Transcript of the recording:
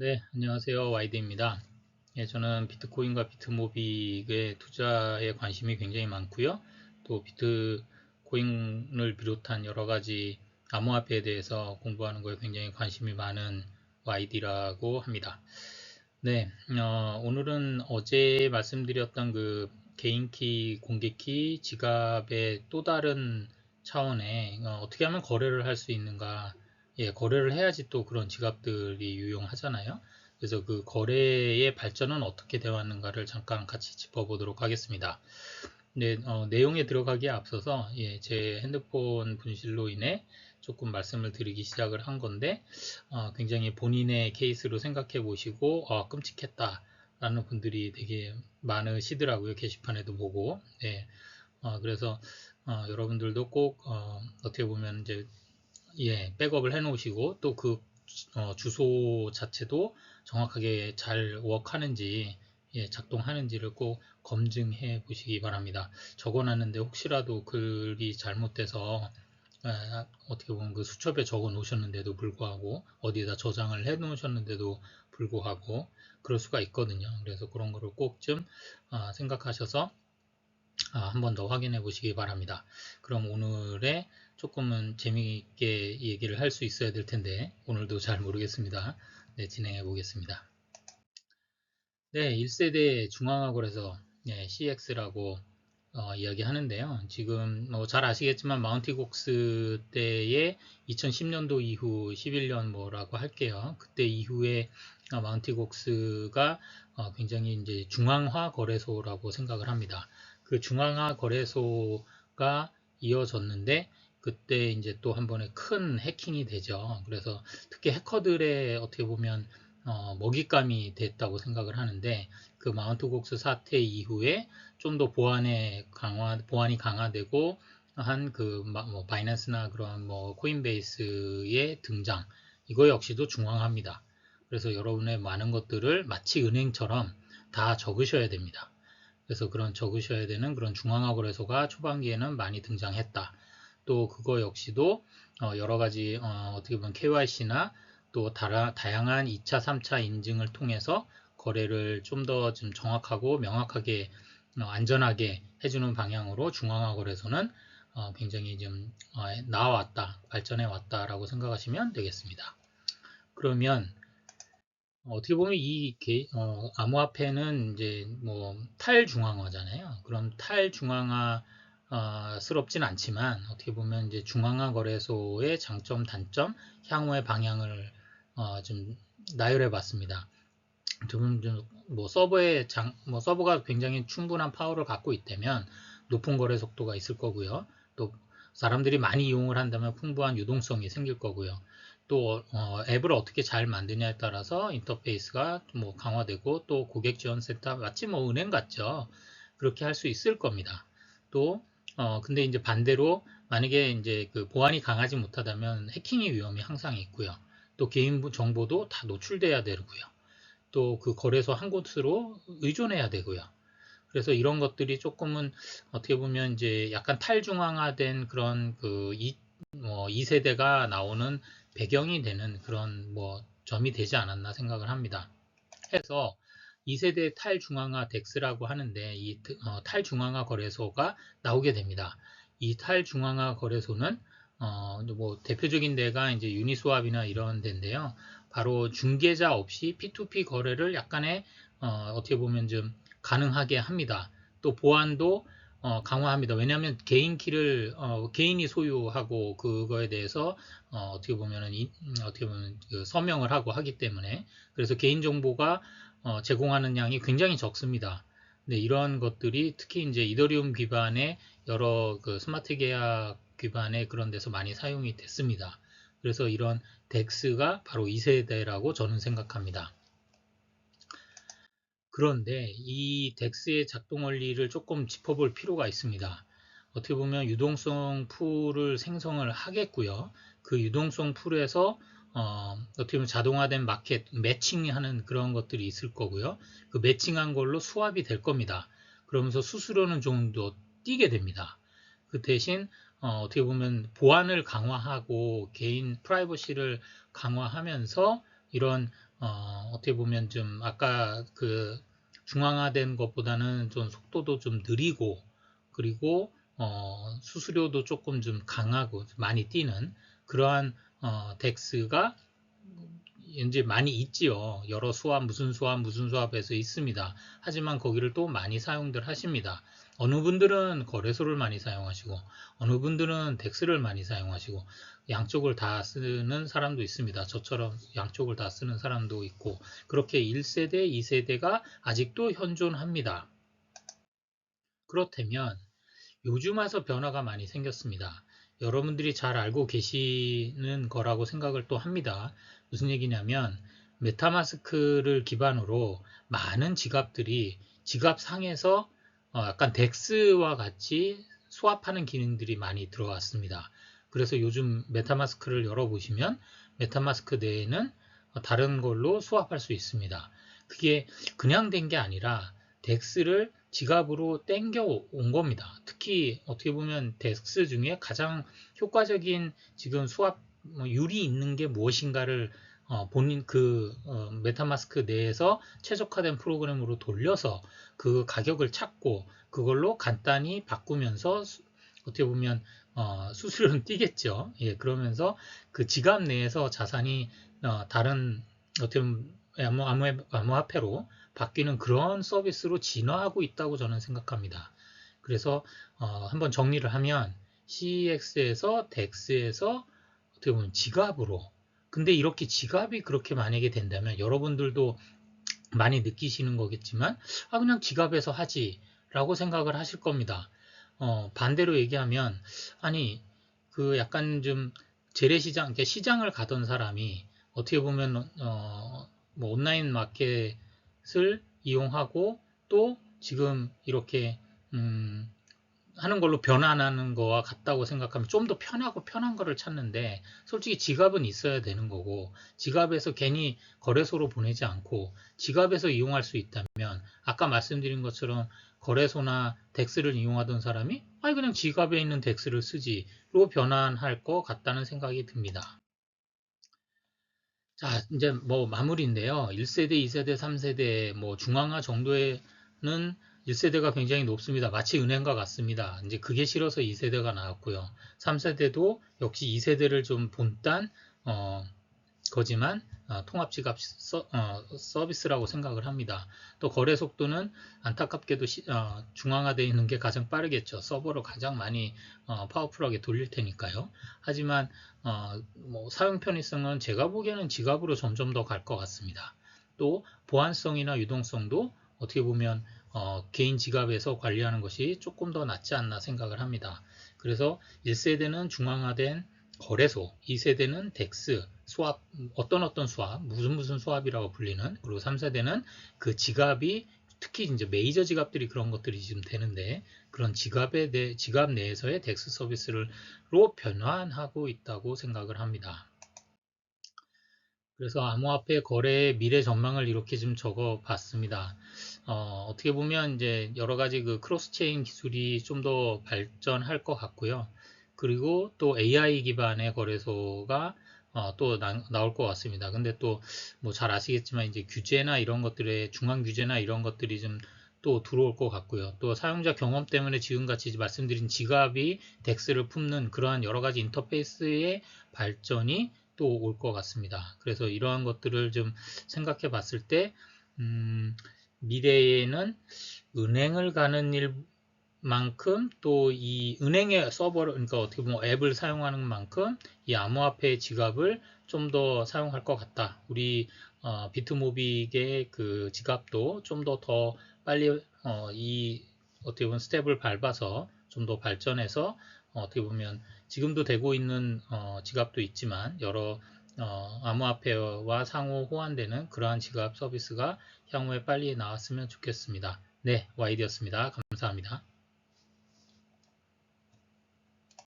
네, 안녕하세요. 와이드입니다. 예, 저는 비트코인과 비트모빅의 투자에 관심이 굉장히 많고요. 또 비트코인을 비롯한 여러 가지 암호화폐에 대해서 공부하는 거에 굉장히 관심이 많은 YD라고 합니다. 네, 어, 오늘은 어제 말씀드렸던 그 개인키, 공개키, 지갑의 또 다른 차원의 어, 떻게 하면 거래를 할 수 있는가 예, 거래를 해야지 또 그런 지갑들이 유용하잖아요. 그래서 그 거래의 발전은 어떻게 되어 왔는가를 잠깐 같이 짚어보도록 하겠습니다. 네, 어, 내용에 들어가기에 앞서서 예, 제 핸드폰 분실로 인해 조금 말씀을 드리기 시작을 한 건데 어, 굉장히 본인의 케이스로 생각해 보시고 어, 끔찍했다 라는 분들이 되게 많으시더라고요 게시판에도 보고 네, 어, 그래서 어, 여러분들도 꼭 어, 떻게 보면 이제 예, 백업을 해 놓으시고 또그 어, 주소 자체도 정확하게 잘 워크하는지 예, 작동하는지를 꼭 검증해 보시기 바랍니다. 적어놨는데 혹시라도 글이 잘못돼서 에, 어떻게 보면 그 수첩에 적어 놓으셨는데도 불구하고 어디에다 저장을 해 놓으셨는데도 불구하고 그럴 수가 있거든요. 그래서 그런 거를 꼭좀 아, 생각하셔서 아, 한 번 더 확인해 보시기 바랍니다. 그럼 오늘의 조금은 재미있게 얘기를 할 수 있어야 될 텐데 오늘도 잘 모르겠습니다. 네, 진행해 보겠습니다. 네, 1세대 중앙화거래소 네, CX라고 어, 이야기하는데요. 지금 뭐 잘 아시겠지만 마운티곡스 때의 2010년도 이후 11년 뭐라고 할게요. 그때 이후에 어, 마운티곡스가 어, 굉장히 이제 중앙화 거래소라고 생각을 합니다. 그 중앙화 거래소가 이어졌는데 그때 이제 또 한 번에 큰 해킹이 되죠. 그래서 특히 해커들의 어떻게 보면 어, 먹잇감이 됐다고 생각을 하는데 그 마운트 곡스 사태 이후에 좀 더 보안에 강화 보안이 강화되고 한 그 뭐 바이낸스나 그런 뭐 코인베이스의 등장 이거 역시도 중앙합니다. 그래서 여러분의 많은 것들을 마치 은행처럼 다 적으셔야 됩니다. 그래서 그런 적으셔야 되는 그런 중앙화 거래소가 초반기에는 많이 등장했다. 또 그거 역시도 어, 여러 가지 어, 떻게 보면 KYC나 또 다라, 다양한 2차, 3차 인증을 통해서 거래를 좀 더 좀 정확하고 명확하게 어, 안전하게 해주는 방향으로 중앙화 거래소는 어, 굉장히 좀 어, 나왔다, 발전해 왔다라고 생각하시면 되겠습니다. 그러면 어떻게 보면 이 게, 어, 암호화폐는 이제 뭐 탈중앙화잖아요. 그럼 탈중앙화 어, 스럽진 않지만 어떻게 보면 이제 중앙화 거래소의 장점, 단점, 향후의 방향을 어, 좀 나열해 봤습니다. 좀뭐 서버의 장, 뭐 서버가 굉장히 충분한 파워를 갖고 있다면 높은 거래 속도가 있을 거고요. 또 사람들이 많이 이용을 한다면 풍부한 유동성이 생길 거고요. 또 어, 앱을 어떻게 잘 만드냐에 따라서 인터페이스가 뭐 강화되고 또 고객 지원 센터 마치 뭐 은행 같죠. 그렇게 할 수 있을 겁니다. 또 어, 근데 이제 반대로 만약에 이제 그 보안이 강하지 못하다면 해킹의 위험이 항상 있고요. 또 개인 정보도 다 노출돼야 되고요. 또 그 거래소 한 곳으로 의존해야 되고요. 그래서 이런 것들이 조금은 어떻게 보면 이제 약간 탈중앙화된 그런 그 이, 뭐 2세대가 나오는 배경이 되는 그런 뭐 점이 되지 않았나 생각을 합니다. 해서 2세대 탈중앙화 덱스라고 하는데 이 어, 탈중앙화 거래소가 나오게 됩니다. 이 탈중앙화 거래소는 어, 뭐 대표적인 데가 이제 유니스왑이나 이런 데인데요. 바로 중개자 없이 P2P 거래를 약간의 어, 어떻게 보면 좀 가능하게 합니다. 또 보안도 어, 강화합니다. 왜냐하면 개인 키를 어, 개인이 소유하고 그거에 대해서 어, 떻게 보면은 이, 음, 어떻게 보면 그 서명을 하고 하기 때문에 그래서 개인 정보가 어, 제공하는 양이 굉장히 적습니다. 네, 이런 것들이 특히 이제 이더리움 기반의 여러 그 스마트 계약 기반의 그런 데서 많이 사용이 됐습니다. 그래서 이런 덱스가 바로 2세대라고 저는 생각합니다. 그런데 이 덱스의 작동 원리를 조금 짚어볼 필요가 있습니다. 어떻게 보면 유동성 풀을 생성을 하겠고요. 그 유동성 풀에서 어, 어떻게 보면 자동화된 마켓 매칭하는 그런 것들이 있을 거고요. 그 매칭한 걸로 수합이 될 겁니다. 그러면서 수수료는 좀 더 뛰게 됩니다. 그 대신 어, 어떻게 보면 보안을 강화하고 개인 프라이버시를 강화하면서 이런 어, 어떻게 보면 좀 아까 그 중앙화된 것보다는 좀 속도도 좀 느리고 그리고 어, 수수료도 조금 좀 강하고 많이 뛰는 그러한 어, 덱스가 이제 많이 있지요. 여러 수압, 무슨 수압, 무슨 수압에서 있습니다. 하지만 거기를 또 많이 사용들 하십니다. 어느 분들은 거래소를 많이 사용하시고, 어느 분들은 덱스를 많이 사용하시고, 양쪽을 다 쓰는 사람도 있습니다. 저처럼 양쪽을 다 쓰는 사람도 있고, 그렇게 1세대, 2세대가 아직도 현존합니다. 그렇다면, 요즘 와서 변화가 많이 생겼습니다. 여러분들이 잘 알고 계시는 거라고 생각을 또 합니다. 무슨 얘기냐면 메타마스크를 기반으로 많은 지갑들이 지갑 상에서 어, 약간 덱스와 같이 수합하는 기능들이 많이 들어왔습니다. 그래서 요즘 메타마스크를 열어보시면 메타마스크 내에는 다른 걸로 수합할 수 있습니다. 그게 그냥 된 게 아니라 덱스를 지갑으로 땡겨 온 겁니다. 특히 어떻게 보면 덱스 중에 가장 효과적인 지금 뭐 유리 있는 게 무엇인가를 어, 본인 그 어, 메타마스크 내에서 최적화된 프로그램으로 돌려서 그 가격을 찾고 그걸로 간단히 바꾸면서 수, 어떻게 보면 어, 수수료는 뛰겠죠. 예, 그러면서 그 지갑 내에서 자산이 어, 다른 어떻게 보면 암호, 암호, 암호화폐로 바뀌는 그런 서비스로 진화하고 있다고 저는 생각합니다. 그래서 어, 한번 정리를 하면 CEX에서 DEX에서 어떻게 보면 지갑으로 근데 이렇게 지갑이 그렇게 만약에 된다면 여러분들도 많이 느끼시는 거겠지만 아 그냥 지갑에서 하지 라고 생각을 하실 겁니다. 어, 반대로 얘기하면 아니 그 약간 좀 재래시장 그러니까 시장을 가던 사람이 어떻게 보면 어, 뭐 온라인 마켓을 이용하고 또 지금 이렇게 음, 하는 걸로 변환하는 거와 같다고 생각하면 좀 더 편하고 편한 거를 찾는데 솔직히 지갑은 있어야 되는 거고 지갑에서 괜히 거래소로 보내지 않고 지갑에서 이용할 수 있다면 아까 말씀드린 것처럼 거래소나 덱스를 이용하던 사람이 아니 그냥 지갑에 있는 덱스를 쓰지로 변환할 것 같다는 생각이 듭니다. 자 이제 뭐 마무리인데요. 1세대, 2세대, 3세대 뭐 중앙화 정도에는 1세대가 굉장히 높습니다. 마치 은행과 같습니다. 이제 그게 싫어서 2세대가 나왔고요. 3세대도 역시 2세대를 좀 본딴 어, 거지만 어, 통합지갑 서, 어, 비스라고 생각을 합니다. 또 거래 속도는 안타깝게도 시, 어, 중앙화되어 있는 게 가장 빠르겠죠. 서버로 가장 많이 어, 파워풀하게 돌릴 테니까요. 하지만 어, 뭐 사용 편의성은 제가 보기에는 지갑으로 점점 더 갈 것 같습니다. 또 보안성이나 유동성도 어떻게 보면 어, 개인 지갑에서 관리하는 것이 조금 더 낫지 않나 생각을 합니다. 그래서 1세대는 중앙화된 거래소, 2세대는 덱스, 수압, 어떤 어떤 수압, 무슨 무슨 수압이라고 불리는, 그리고 3세대는 그 지갑이 특히 이제 메이저 지갑들이 그런 것들이 지금 되는데 그런 지갑에 대 지갑 내에서의 덱스 서비스로 변환하고 있다고 생각을 합니다. 그래서 암호화폐 거래의 미래 전망을 이렇게 좀 적어 봤습니다. 어, 떻게 보면 이제 여러 가지 그 크로스 체인 기술이 좀 더 발전할 것 같고요. 그리고 또 AI 기반의 거래소가 어, 또 나, 올것 같습니다. 근데 또 뭐 잘 아시겠지만 이제 규제나 이런 것들의 중앙 규제나 이런 것들이 좀 또 들어올 것 같고요. 또 사용자 경험 때문에 지금같이 말씀드린 지갑이 덱스를 품는 그러한 여러 가지 인터페이스의 발전이 또 올 것 같습니다. 그래서 이러한 것들을 좀 생각해 봤을 때 음, 미래에는 은행을 가는 일만큼 또 이 은행의 서버를 그러니까 어떻게 보면 앱을 사용하는 만큼 이 암호화폐 지갑을 좀 더 사용할 것 같다. 우리 어, 비트모빅의 그 지갑도 좀 더더 빨리 어, 이 어떻게 보면 스텝을 밟아서 좀 더 발전해서 어, 떻게 보면 지금도 되고 있는 어, 지갑도 있지만 여러 어, 암호화폐와 상호 호환되는 그러한 지갑 서비스가 향후에 빨리 나왔으면 좋겠습니다. 네, 와이드였습니다. 감사합니다.